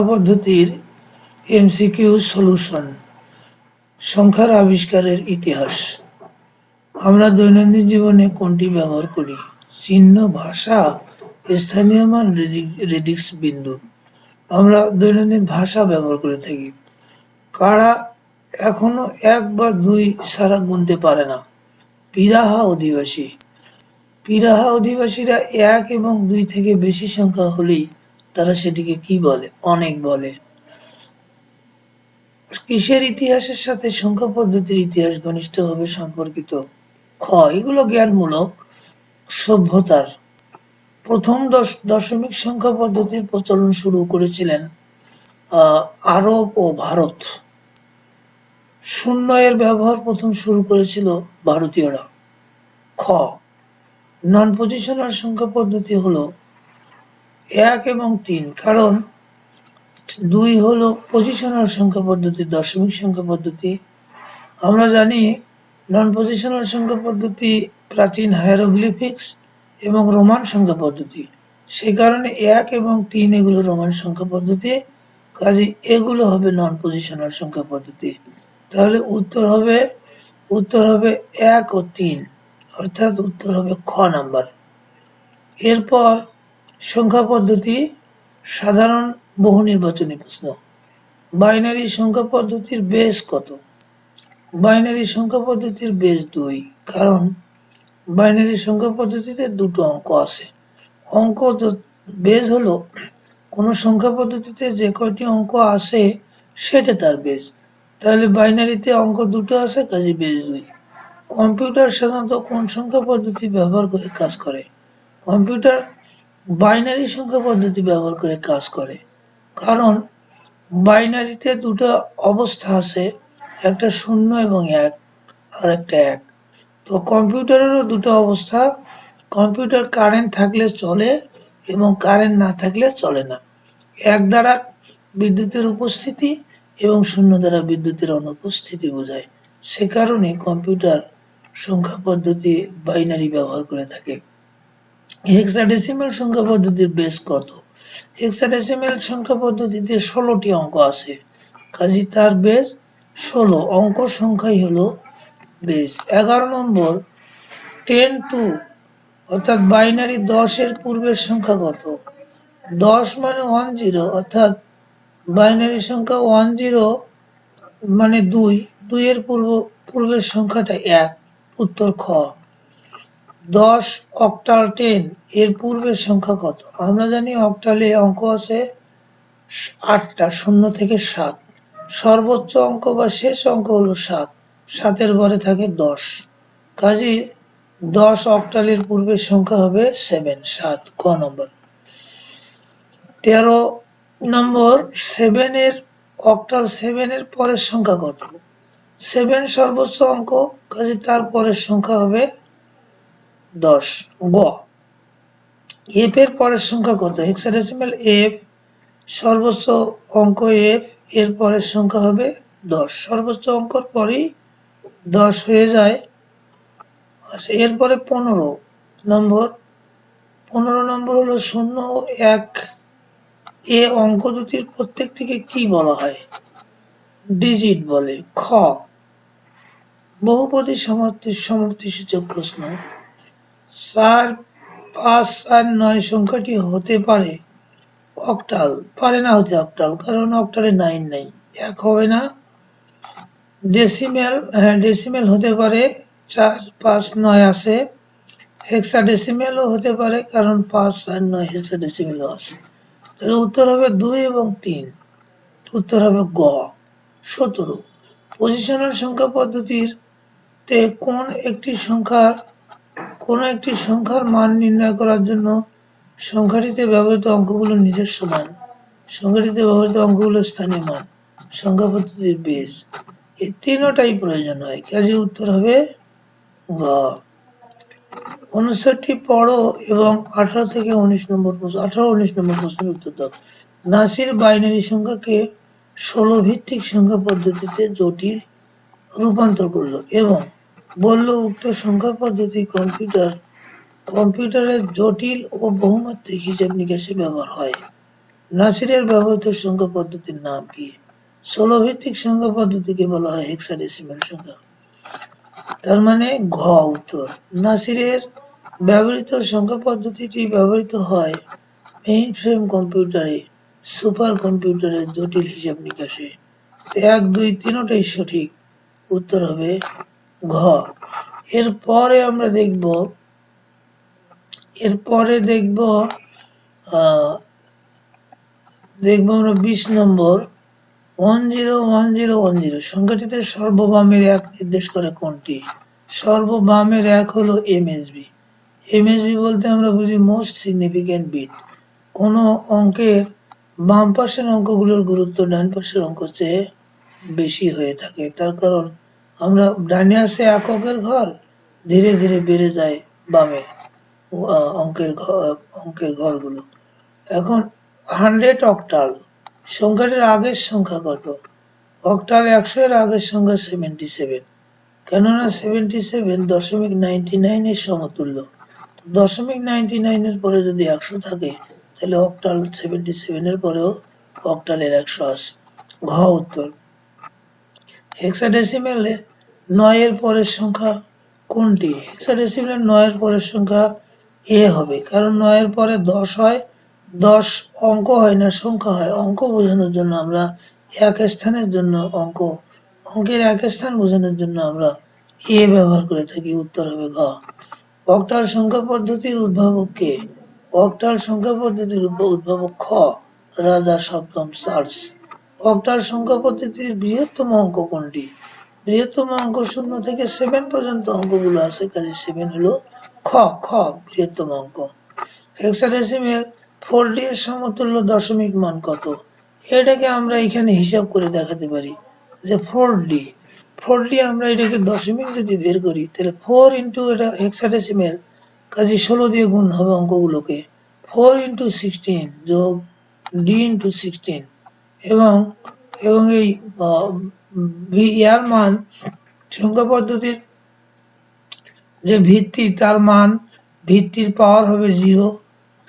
পদ্ধতির MCQ solution, সংখ্যার আবিষ্কারের ইতিহাস। আমরা দৈনন্দিন জীবনে কোনটি ব্যবহার করি? চিহ্ন, ভাষা, স্থানীয় মান রেডিক্স বিন্দু। আমরা দৈনন্দিন ভাষা ব্যবহার করে থাকি। কারা এখনও এক বা দুই ছাড়া গুনতে পারে না। পিরাহা অধিবাসী। পিরাহা অধিবাসীরা এক এবং দুই থেকে বেশি সংখ্যা হলেই তারা সেটিকে কি বলে? অনেক বলে। কিসের ইতিহাসের সাথে সংখ্যা পদ্ধতির ইতিহাস ঘনিষ্ঠভাবে সম্পর্কিত? খ, এগুলো জ্ঞানমূলক সভ্যতার। প্রথম দশ দশমিক সংখ্যা পদ্ধতির প্রচলন শুরু করেছিলেন আরব ও ভারত। শূন্য এর ব্যবহার প্রথম শুরু করেছিল ভারতীয়রা। খ নন পজিশনাল সংখ্যা পদ্ধতি হলো এক এবং তিন, কারণ দুই হলো পজিশনাল সংখ্যা পদ্ধতি, দশমিক সংখ্যা পদ্ধতি। আমরা জানি নন পজিশনাল সংখ্যা পদ্ধতি প্রাচীন হায়ারোগ্লিফিক্স এবং রোমান সংখ্যা পদ্ধতি। সে কারণে এক এবং তিন এগুলো রোমান সংখ্যা পদ্ধতি, কাজে এগুলো হবে নন পজিশনাল সংখ্যা পদ্ধতি। তাহলে উত্তর হবে উত্তর হবে এক ও তিন, অর্থাৎ উত্তর হবে খ নাম্বার। এরপর সংখ্যা পদ্ধতি সাধারণ বহু নির্বাচনী প্রশ্ন। বাইনারি সংখ্যা পদ্ধতির বেস কত? বাইনারি সংখ্যা পদ্ধতির বেস দুই, কারণ বাইনারি সংখ্যা পদ্ধতিতে দুটো অঙ্ক আছে। অঙ্ক বেস হলো কোনো সংখ্যা পদ্ধতিতে যে কয়টি অঙ্ক আছে সেটা তার বেস তাহলে বাইনারিতে অঙ্ক দুটো আছে, কাজে বেস দুই। কম্পিউটার সাধারণত কোন সংখ্যা পদ্ধতি ব্যবহার করে কাজ করে? কম্পিউটার বাইনারি সংখ্যা পদ্ধতি ব্যবহার করে কাজ করে। কারণ বাইনারিতে দুটো অবস্থা আছে, একটা শূন্য এবং এক, আর একটা এক। তো কম্পিউটারেরও দুটো অবস্থা, কম্পিউটার কারেন্ট থাকলে চলে এবং কারেন্ট না থাকলে চলে না। এক দ্বারা বিদ্যুতের উপস্থিতি এবং শূন্য দ্বারা বিদ্যুতের অনুপস্থিতি বোঝায়। সে কারণে কম্পিউটার সংখ্যা পদ্ধতি বাইনারি ব্যবহার করে থাকে। হেক্সাডেসিমাল সংখ্যা পদ্ধতির বেস কত? হেক্সাডেসিমাল সংখ্যা পদ্ধতিতে ষোলোটি অঙ্ক আছে। কাজী তার বেস ষোলো, অঙ্ক সংখ্যাই হলো বেস এগারো নম্বর টেন টু অর্থাৎ বাইনারি দশের পূর্বের সংখ্যা কত? দশ মানে ওয়ান জিরো অর্থাৎ বাইনারি সংখ্যা ওয়ান জিরো মানে দুই, দুইয়ের পূর্ব, পূর্বের সংখ্যাটা এক, উত্তর খ। দশ অক্টাল টেন এর পূর্বের সংখ্যা কত? আমরা জানি অক্টালে অঙ্ক আছে আটটা, শূন্য থেকে সাত। সর্বোচ্চ অঙ্ক বা শেষ অঙ্ক হলো সাত, সাতের পরে থাকে দশ। কাজে দশ অক্টালের পূর্বের সংখ্যা হবে সেভেন সাত, ক নম্বর। তেরো নম্বর সেভেনের অক্টাল সেভেনের পরের সংখ্যা কত? সেভেন সর্বোচ্চ অঙ্ক কাজে তার পরের সংখ্যা হবে দশ। গ। এফ এর পরের সংখ্যা কত? হেক্সাডেসিমাল এফ সর্বোচ্চ অঙ্ক এফ এর পরের সংখ্যা হবে দশ। সর্বোচ্চ অঙ্কর পরেই দশ হয়ে যায়। আচ্ছা এরপরে পনেরো নম্বর। পনেরো নম্বর হলো শূন্য এক। এ অঙ্ক দুটির প্রত্যেকটিকে কি বলা হয়? ডিজিট বলে। খ। বহুপদী সমাপ্তি সমাপ্তি সূচক প্রশ্ন। চার পাঁচ চার নয় সংখ্যাটি হতে পারে অক্টাল। পারে না হতে অক্টাল, কারণ অক্টালে নাইন নাই। এক হবে না। ডেসিমেল হ্যাঁ ডেসিমেল হতে পারে। চার, পাঁচ, নয় আছে। হেক্সা ডেসিমেলও হতে পারে, কারণ পাঁচ চার নয় হেক্সা ডেসিমেলও আছে। তাহলে উত্তর হবে দুই এবং তিন। উত্তর হবে গ। সতেরো। পজিশনাল সংখ্যা পদ্ধতির তে কোন একটি সংখ্যার কোন একটি সংখ্যার মান নির্ণয় করার জন্য সংখ্যাটিতে ব্যবহৃত অঙ্কগুলো নিজস্ব মান। সংখ্যাটিতে ব্যবহৃত অঙ্কগুলো স্থানীয় মান। সংখ্যা পদ্ধতির বেস এই তিনটাই প্রয়োজন হয়। কাজে উত্তর হবে গ। অনুচ্ছেদটি পড়ো এবং আঠারো থেকে উনিশ নম্বর প্রশ্ন আঠারো উনিশ নম্বর প্রশ্নের উত্তর দাও। নাসির বাইনারি সংখ্যাকে ষোলো ভিত্তিক সংখ্যা পদ্ধতিতে জটিল রূপান্তর করল এবং বলল, উক্ত সংখ্যা পদ্ধতি কম্পিউটার, কম্পিউটারের জটিল ও বহুমাত্রিক হিসাব নিকাশে ব্যবহার হয়। নাসিরের ব্যবহৃত সংখ্যা পদ্ধতির নাম কি? ষোলো ভিত্তিক সংখ্যা পদ্ধতিকে বলা হয় হেক্সাডেসিমাল সংখ্যা। তার মানে ঘ উত্তর। নাসিরের ব্যবহৃত সংখ্যা পদ্ধতিটি ব্যবহৃত হয় মেইন ফ্রেম কম্পিউটারে, সুপার কম্পিউটারের জটিল হিসাব নিকাশে। এক, দুই, তিনটাই সঠিক। উত্তর হবে ঘ এরপরে আমরা দেখব, এরপরে দেখব দেখব আমরা বিশ number one zero one zero one zero সংখ্যাটিতে সর্ববামের এক নির্দেশ করে কোনটি? সর্ববামের এক হলো এমএসবি এমএসবি বলতে আমরা বুঝি মোস্ট সিগনিফিক্যান্ট বিট কোন অঙ্কের বাম পাশের অঙ্কগুলোর গুরুত্ব ডান পাশের অঙ্ক চেয়ে বেশি হয়ে থাকে। তার কারণ আমরা ডানে আসে এককের ঘর, ধীরে ধীরে বেড়ে যায় বামে অঙ্কের ঘর অঙ্কের ঘরগুলো। এখন হান্ড্রেড অক্টাল, সংখ্যাটির আগের সংখ্যা কত? অক্টাল একশো এর আগের সংখ্যা সেভেন্টি সেভেন। কেননা সেভেন্টি সেভেন দশমিক নাইনটি নাইন এর সমতুল্য। দশমিক নাইনটি নাইন এর পরে যদি একশো থাকে, তাহলে অক্টাল সেভেন্টি সেভেন এর পরেও অক্টালের একশো আসে ঘ উত্তর। হেক্সাডেসিমেলে নয়ের পরের সংখ্যা কোনটি? হেক্সাডেসিমেলে নয়ের পরের সংখ্যা এ হবে, কারণ নয়ের পরে দশ হয়, দশ অঙ্ক হয় না, সংখ্যা হয়। অঙ্ক বোঝানোর জন্য আমরা এক স্থানের জন্য অঙ্ক, অঙ্কের এক স্থান বোঝানোর জন্য আমরা এ ব্যবহার করে থাকি, উত্তর হবে ঘ। অক্টাল সংখ্যা পদ্ধতির উদ্ভাবক কে? অক্টাল সংখ্যা পদ্ধতির উদ্ভ- উদ্ভাবক খ, রাজা সপ্তম চার্লস অক্টাল সংখ্যা পদ্ধতির বৃহত্তম অঙ্ক কোনটি? বৃহত্তম অঙ্ক শূন্য থেকে সেভেন পর্যন্ত অঙ্কগুলো আছে, কাজে সেভেন হলো খ খ বৃহত্তম অঙ্ক। হেক্সাডেসিমেল ফোর ডি এর সমতুল্য দশমিক মান কত? এটাকে আমরা এখানে হিসাব করে দেখাতে পারি যে ফোর ডি ফোর ডি আমরা এটাকে দশমিক যদি বের করি, তাহলে ফোর ইন্টু এটা হেক্সাডেসিমেল কাজে ষোলো দিয়ে গুণ হবে অঙ্কগুলোকে। ফোর ইন্টু সিক্সটিন যোগ ডি ইন্টু সিক্সটিন এবং এবং এই ইয়ার মান সংখ্যা পদ্ধতির যে ভিত্তি, তার মান ভিত্তির পাওয়ার হবে জিরো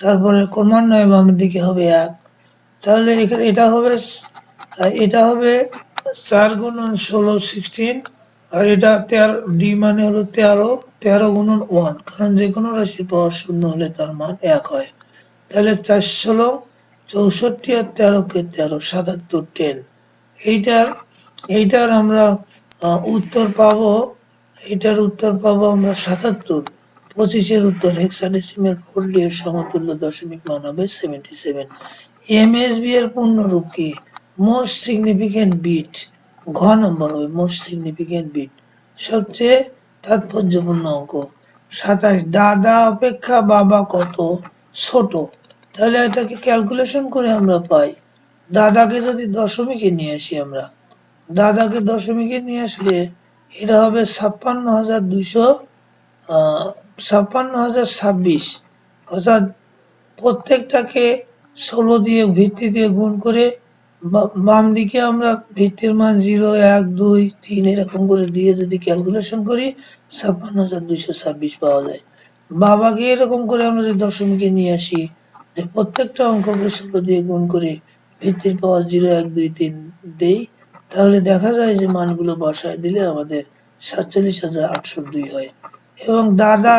তারপরে ক্রমান্বয়ে বামের দিকে হবে এক। তাহলে এখানে এটা হবে এটা হবে চার গুণন ষোলো সিক্সটিন আর এটা তেরো ডি মানে হলো তেরো তেরো গুণন ওয়ান কারণ যে কোনো রাশির পাওয়ার শূন্য হলে তার মান এক হয়। তাহলে চার ষোলো চৌষট্টি আর তেরো কে তেরো, সাতাত্তর টেন এইটার এইটার আমরা উত্তর পাবো এটার উত্তর পাবো আমরা সাতাত্তর। পঁচিশের উত্তর হেক্সাডেসিমের ফোর ডি এর সমতুল্য দশমিক মান হবে সেভেন্টি সেভেন এমএসবি এর পূর্ণরূপ কি? মোস্ট সিগনিফিক্যান্ট বিট ঘ নম্বর হবে মোস্ট সিগনিফিক্যান্ট বিট সবচেয়ে তাৎপর্যপূর্ণ অঙ্ক। সাতাশ, দাদা অপেক্ষা বাবা কত? ছোট। তাহলে এটাকে ক্যালকুলেশন করে আমরা পাই। দাদাকে যদি দশমিকে নিয়ে আসি আমরা। দাদাকে দশমিকে নিয়ে আসলে এটা হবে ছাপ্পান্ন হাজার দুইশো ছাপ্পান্ন হাজার ছাব্বিশ। অর্থাৎ প্রত্যেকটাকে ষোলো দিয়ে ভিত্তি দিয়ে গুণ করে বাম দিকে আমরা ভিত্তির মান জিরো, এক, দুই, তিন এরকম করে দিয়ে যদি ক্যালকুলেশন করি ছাপ্পান্ন হাজার দুইশো ছাব্বিশ পাওয়া যায়। বাবাকে এরকম করে আমরা যদি দশমিকে নিয়ে আসি প্রত্যেকটা অঙ্ককে ষোলো দিয়ে গুণ করে ভিত্তির পাওয়ার জিরো, এক, দুই, তিন দেই, তাহলে দেখা যায় যে মানগুলো বসায় দিলে আমাদের সাতচল্লিশ হাজার আটশো দুই হয়। এবং দাদা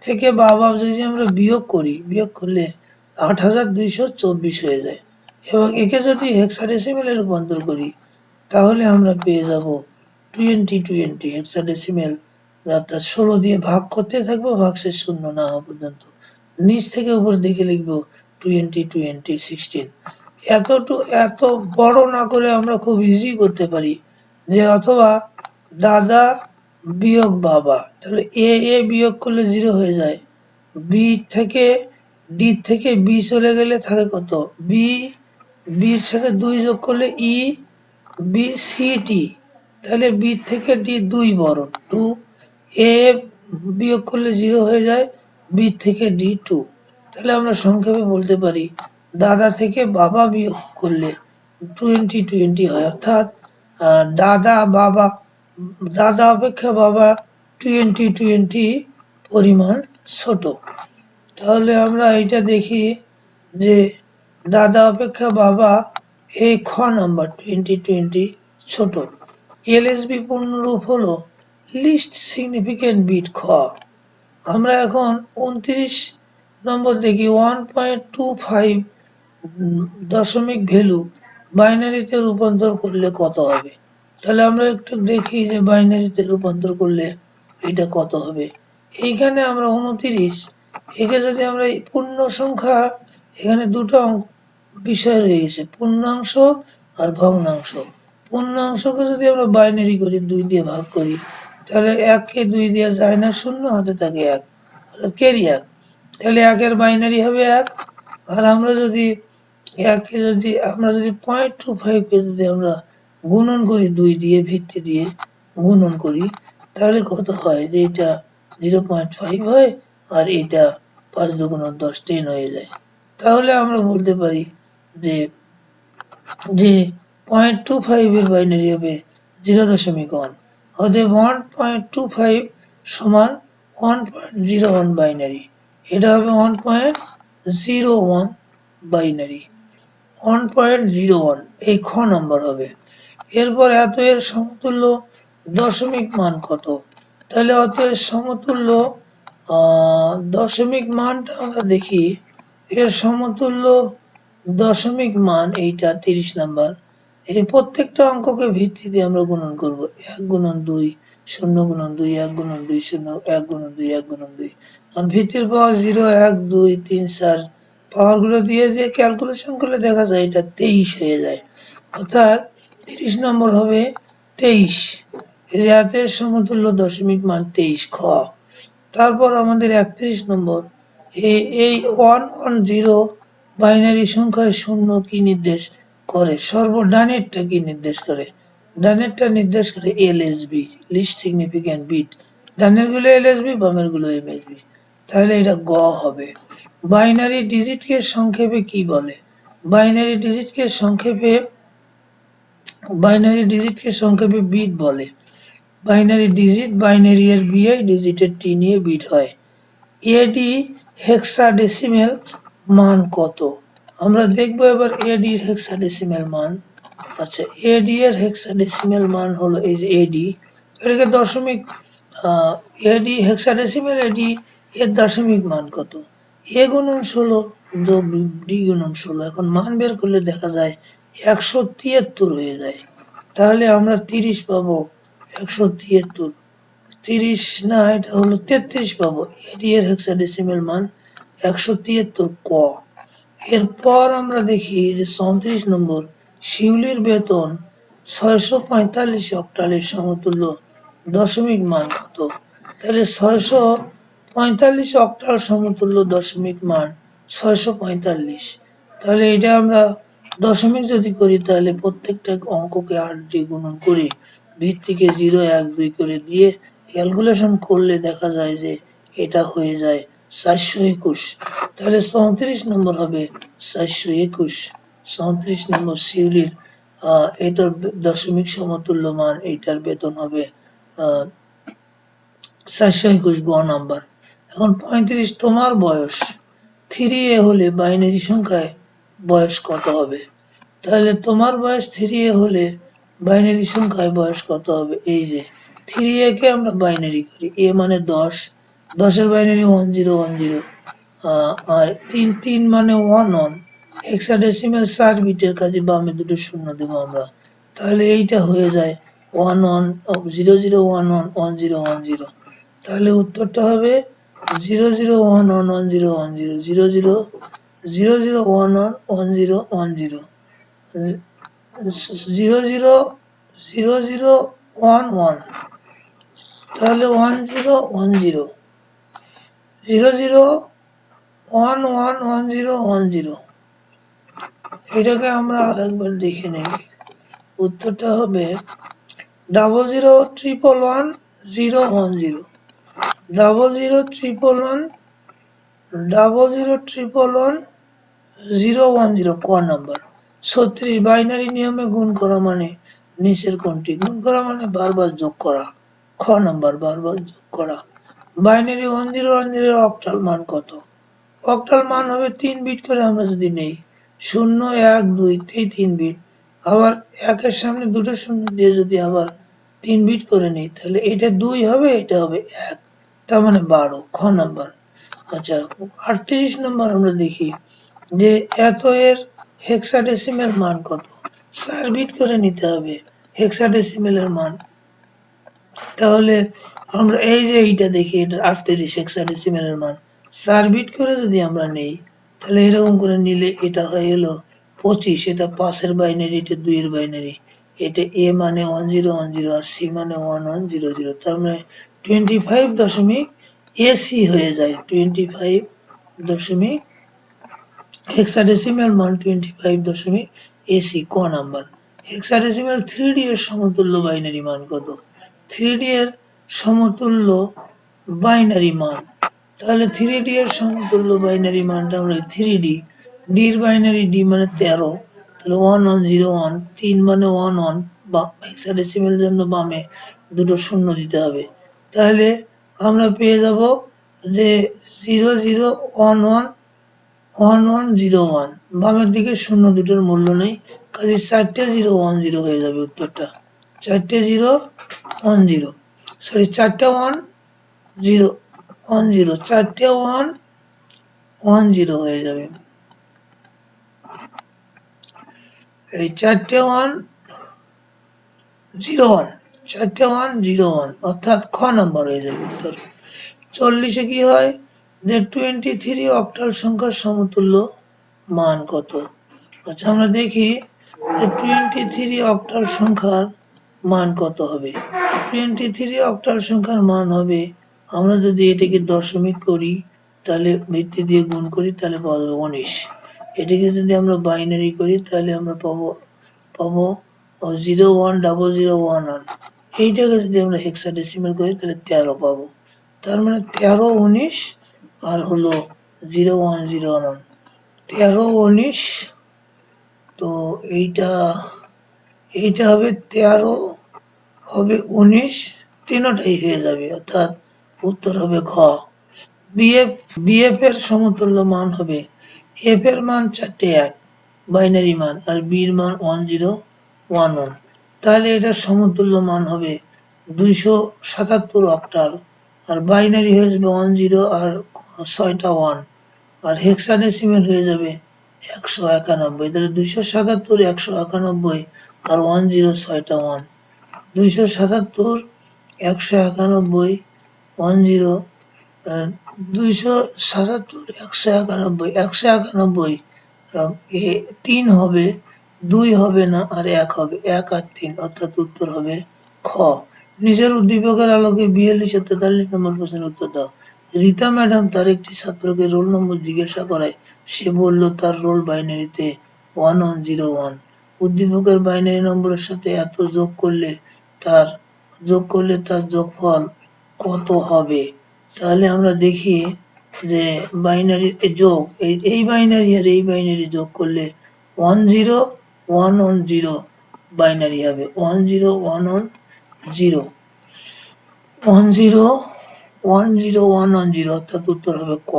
থেকে বাবা যদি আমরা বিয়োগ করি, বিয়োগ করলে আট হাজার দুইশো চব্বিশ হয়ে যায়। এবং একে যদি হেক্সাডেসিমেলে রূপান্তর করি, তাহলে আমরা পেয়ে যাব টোয়েন্টি টোয়েন্টি হেক্সাডেসিমেল অর্থাৎ ষোলো দিয়ে ভাগ করতে থাকব, ভাগশেষ শূন্য না হওয়া পর্যন্ত। নিচ থেকে উপর দিকে লিখব টোয়েন্টি টোয়েন্টি সিক্সটিন এতটু এত বড় না করে আমরা খুব ইজি করতে পারি যে অথবা দাদা বিয়োগ বাবা, তাহলে এ এ বিয়োগ করলে জিরো হয়ে যায়। বি থেকে ডি থেকে বি চলে গেলে থাকে কত? বি বির সাথে দুই যোগ করলে ই বি সি টি তাহলে বি থেকে ডি দুই বড়। টু এ বিয়োগ করলে জিরো হয়ে যায়। বি থেকে ডি টু তাহলে আমরা সংক্ষেপে বলতে পারি, দাদা থেকে বাবা বিয়োগ করলে টোয়েন্টি টোয়েন্টি হয়। অর্থাৎ দাদা, বাবা, দাদা অপেক্ষা বাবা টোয়েন্টি টোয়েন্টি পরিমাণ ছোট। তাহলে আমরা এটা দেখি যে দাদা অপেক্ষা বাবা এই খ নাম্বার টোয়েন্টি টোয়েন্টি ছোট। এলএসবি পূর্ণরূপ হলো লিস্ট সিগনিফিকেন্ট বিট খ। আমরা এখন উনত্রিশ নম্বর দেখি ওয়ান পয়েন্ট টু ফাইভ দশমিক ভ্যালু বাইনারিতে রূপান্তর করলে কত হবে? তাহলে আমরা একটু দেখি যে বাইনারিতে রূপান্তর করলে এটা কত হবে। এইখানে আমরা উনত্রিশ, একে যদি আমরা পূর্ণ সংখ্যা, এখানে দুটো বিষয় রয়ে গেছে পূর্ণাংশ আর ভগ্নাংশ। পূর্ণাংশকে যদি আমরা বাইনারি করি, দুই দিয়ে ভাগ করি তাহলে এককে দুই দিয়ে যায় না শূন্য, হাতে থাকে এক। কেরি এক? তাহলে একের বাইনারি হবে এক। আর আমরা যদি একে যদি, আমরা যদি পয়েন্ট টু ফাইভকে যদি আমরা গুণন করি দুই দিয়ে, ভিত্তি দিয়ে গুণন করি, তাহলে কত হয়? যে এটা জিরো পয়েন্ট ফাইভ হয় আর এটা পাঁচ দুগুণ দশ টেন হয়ে যায়। তাহলে আমরা বলতে পারি যে যে পয়েন্ট টু ফাইভ এর বাইনারি হবে জিরো দশমিক ওয়ান অতএব ওয়ান পয়েন্ট টু ফাইভ সমান one point zero one binary এটা হবে one point zero one binary one point zero one এই খ নম্বর হবে। এরপর এত এর সমতুল্য দশমিক মান কত? তাহলে অত এর সমতুল্য দশমিক মানটা আমরা দেখি। এর সমতুল্য দশমিক মান এইটা, তিরিশ নাম্বার। এই প্রত্যেকটা অঙ্ককে ভিত্তি দিয়ে আমরা গুণন করব। এক গুণন দুই, শূন্য গুণন দুই, এক গুণন দুই, শূন্য, এক গুণন দুই, এক গুণন দুই। ভিত্তির পাওয়ার জিরো, এক, দুই, তিন, চার পাওয়ারগুলো দিয়ে দিয়ে ক্যালকুলেশন করলে দেখা যায় এটা তেইশ হয়ে যায়। অর্থাৎ তিরিশ নম্বর হবে তেইশ। রেয়াতের সমতুল্য দশমিক মান তেইশ খ। তারপর আমাদের একত্রিশ নম্বর। এই ওয়ান ওয়ান জিরো বাইনারি সংখ্যায় শূন্য কি নির্দেশ? করে সর্বডানেরটা কি নির্দেশ করে? ডানেরটা নির্দেশ করে এলএসবি লিস্ট সিগনিফিক্যান্ট বিট ডানেরগুলো এলএসবি বামেরগুলো এমএসবি। তাহলে এটা গ হবে। বাইনারি ডিজিটকে সংক্ষেপে কি বলে? বাইনারি ডিজিটকে সংক্ষেপে, বাইনারি ডিজিটকে সংক্ষেপে বিট বলে। বাইনারি ডিজিট বাইনারি এর বিআই ডিজিটের টি নিয়ে বিট হয়। এডি হেক্সাডেসিমেল মান কত? আমরা দেখব এবার এডি হেক্সাডেসিমেল মান। আচ্ছা এডি এর হেক্সাডেসিমেল মান হলো এই যে এডি এটাকে দশমিক এডি হেক্সাডেসিমেল এডি এর দশমিক মান কত? এ গুণন ষোলো ডি গুণন ষোলো এখন মান বের করলে দেখা যায় একশো তিয়াত্তর হয়ে যায়। তাহলে আমরা তিরিশ পাবো একশো তিয়াত্তর। তিরিশ না, এটা হলো তেত্রিশ পাবো। এডি এর হেক্সাডেসিমেল মান একশো তিয়াত্তর ক। এরপর আমরা দেখি যে চৌত্রিশ নম্বর, শিউলির বেতন ছয়শো পঁয়তাল্লিশ অক্টালের সমতুল্য দশমিক মান কত? তাহলে ছয়শো পঁয়তাল্লিশ অক্টাল সমতুল্য দশমিক মান ছয়শো পঁয়তাল্লিশ। তাহলে এটা আমরা দশমিক যদি করি, তাহলে প্রত্যেকটা অঙ্ককে আট দিয়ে গুণন করি, ভিত্তিকে জিরো, এক, দুই করে দিয়ে ক্যালকুলেশন করলে দেখা যায় যে এটা হয়ে যায় চারশো একুশ। তাহলে চৌত্রিশ নম্বর হবে চারশো একুশ। চৌত্রিশ নম্বর শিউলির এটার দশমিক সমতুল্য মান, এইটার বেতন হবে চারশো একুশ গ নাম্বার। এখন পঁয়ত্রিশ, তোমার বয়স। থ্রি এ হলে বাইনারি সংখ্যায় বয়স কত হবে? তাহলে তোমার বয়স থ্রি এ হলে বাইনারি সংখ্যায় বয়স কত হবে? এই যে থ্রি এ কে আমরা বাইনারি করি। এ মানে দশ। দশের binary one zero one zero আর তিন তিন মানে ওয়ান ওয়ান হেক্সাডেসিমেল চার বিটের কাজে বামে দুটো শূন্য দেবো আমরা। তাহলে এইটা হয়ে যায় one one zero zero one one one zero one zero তাহলে উত্তরটা হবে zero zero one one one zero one zero zero zero zero zero one one one zero one zero zero zero zero zero one one তাহলে one zero one zero zero zero one one one zero one zero এটাকে আমরা আরেকবার দেখে নেই। উত্তরটা হবে double zero triple one zero one zero double zero triple one double zero triple one zero one zero ক number. ছত্রিশ, binary নিয়মে গুণ করা মানে নিচের কোনটি গুণ করা মানে বারবার যোগ করা। খ নাম্বার, বারবার যোগ করা। Binary one zero one zero octal মান কত? অক্টাল মান হবে তিন বিট করে আমরা যদি নেই, শূন্য, এক, দুই, এই তিন বিট আবার একের সামনে দুটো শূন্য দিয়ে যদি আবার তিন বিট করে নিই, তাহলে এটা দুই হবে, এটা হবে এক, তার মানে বারো, খ নাম্বার। আচ্ছা আটত্রিশ নম্বর আমরা দেখি যে এত এর হেক্সাডেসিমেল মান কত? চার বিট করে নিতে হবে হেক্সাডেসিমেলের মান। তাহলে আমরা এই যে এইটা দেখি, এটা আটত্রিশ হেক্সাডেসিমেলের মান। চার করে যদি আমরা নেই, তাহলে এরকম করে নিলে এটা হয়ে গেলো পঁচিশ, এটা পাঁচের বাইনারি, এটা দুইয়ের বাইনারি, এটা এ মানে ওয়ান জিরো ওয়ান জিরো আর সি মানে ওয়ান ওয়ান জিরো জিরো তার মানে টোয়েন্টি ফাইভ দশমিক এসি হয়ে যায় টোয়েন্টি ফাইভ দশমিক হেক্সাডেসিমাল মান টোয়েন্টি ফাইভ দশমিক এসি ক নাম্বার। হেক্সাডেসিমাল থ্রি ডি এর সমতুল্য বাইনারি মান কত? থ্রি ডি এর সমতুল্য বাইনারি মান তাহলে থ্রি ডি এর সমতুল্য বাইনারি মানটা আমরা থ্রি ডি ডি ডির বাইনারি ডি মানে তেরো, তাহলে ওয়ান ওয়ান জিরো ওয়ান তিন মানে ওয়ান ওয়ান বা হেক্সাডেসিমাল জন্য বামে দুটো শূন্য দিতে হবে। তাহলে আমরা পেয়ে যাব যে zero zero one one one one zero one বামের দিকে শূন্য দুটোর মূল্য নেই কাজে চারটে জিরো ওয়ান জিরো হয়ে যাবে উত্তরটা। চারটে জিরো ওয়ান জিরো সরি চারটে ওয়ান জিরো ওয়ান জিরো, চারটে ওয়ান ওয়ান জিরো হয়ে যাবে। এই চারটে ওয়ান, জিরো ওয়ান, চারটে ওয়ান, জিরো ওয়ান, অর্থাৎ খ নম্বর হয়ে যাবে উত্তর। চল্লিশে কি হয়? যে টোয়েন্টি থ্রি অক্টাল সংখ্যার সমতুল্য মান কত? আচ্ছা আমরা দেখি যে টোয়েন্টি থ্রি অক্টাল সংখ্যার মান কত হবে? টোয়েন্টি থ্রি অক্টাল সংখ্যার মান হবে আমরা যদি এটাকে দশমিক করি, তাহলে ভিত্তি দিয়ে গুণ করি, তাহলে যাবে উনিশ। এটাকে যদি আমরা বাইনারি করি, তাহলে আমরা পাবো পাবো zero one double zero one one এইটাকে যদি আমরা হেক্সাডেসিমাল করি, তাহলে তেরো পাবো। তার মানে তেরো উনিশ আর হলো জিরো ওয়ান জিরো ওয়ান তেরো উনিশ, তো এইটা এইটা হবে তেরো, হবে উনিশ, তিনটাই হয়ে যাবে, অর্থাৎ উত্তর হবে খ বিএফ বিএফ এর সমতুল্য মান হবে। এফ এর মান চারটে এক বাইনারি মান, আর বির মান ওয়ান জিরো ওয়ান ওয়ান তাহলে এটার সমতুল্য মান হবে দুইশো সাতাত্তর অক্টাল আর বাইনারি হয়ে যাবে ওয়ান জিরো আর ছয়টা ওয়ান আর হেক্সাডেসিমেল হয়ে যাবে একশো একানব্বই। তাহলে দুইশো সাতাত্তর, একশো একানব্বই, আর ওয়ান জিরো ছয়টা ওয়ান দুইশো সাতাত্তর, একশো একানব্বই ওয়ান জিরো দুইশো সাতাত্তর, একশো একানব্বই একশো একানব্বই এ তিন হবে, দুই হবে না, আর এক হবে, এক আর তিন, অর্থাৎ উত্তর হবে খ। নিজের উদ্দীপকের আলোকে বিয়াল্লিশ তেতাল্লিশ নম্বর প্রশ্নের উত্তর দাও। রীতা ম্যাডাম তার একটি ছাত্রকে রোল নম্বর জিজ্ঞাসা করায়। সে বলল, তার রোল বাইনারিতে ওয়ান ওয়ান জিরো ওয়ান। উদ্দীপকের বাইনারি নম্বরের সাথে এত যোগ করলে তার, যোগ করলে তার যোগফল কত হবে? তাহলে আমরা দেখি যে বাইনারি যোগ, এই বাইনারি আর এই বাইনারি যোগ করলে one zero one one zero binary হবে। One zero one one zero one zero one zero one one zero অর্থাৎ উত্তর হবে ক।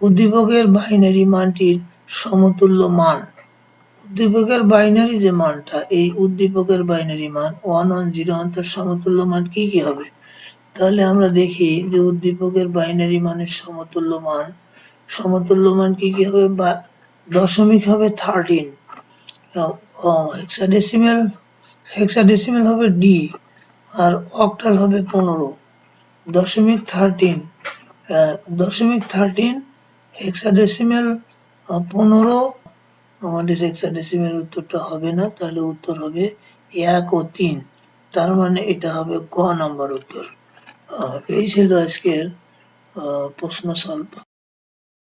উদ্দীপকের বাইনারি মানটির সমতুল্য মান। উদ্দীপকের বাইনারি যে মানটা, এই উদ্দীপকের বাইনারি মান ওয়ান ওয়ান জিরো তার সমতুল্য মান কি কি হবে? তাহলে আমরা দেখি যে উদ্দীপকের বাইনারি মানের সমতুল্য মান সমতুল্য মান কি কি হবে? বা দশমিক হবে থার্টিন হেক্সাডেসিমেল হবে ডি আর অক্টাল হবে পনেরো। দশমিক থার্টিন দশমিক থার্টিন হেক্সাডেসিমেল পনেরো। আমাদের হেক্সাডেসিমেল উত্তরটা হবে না, তাহলে উত্তর হবে এক ও তিন। তার মানে এটা হবে ক নাম্বার উত্তর। এই ছিল আজকের প্রশ্ন সলভ।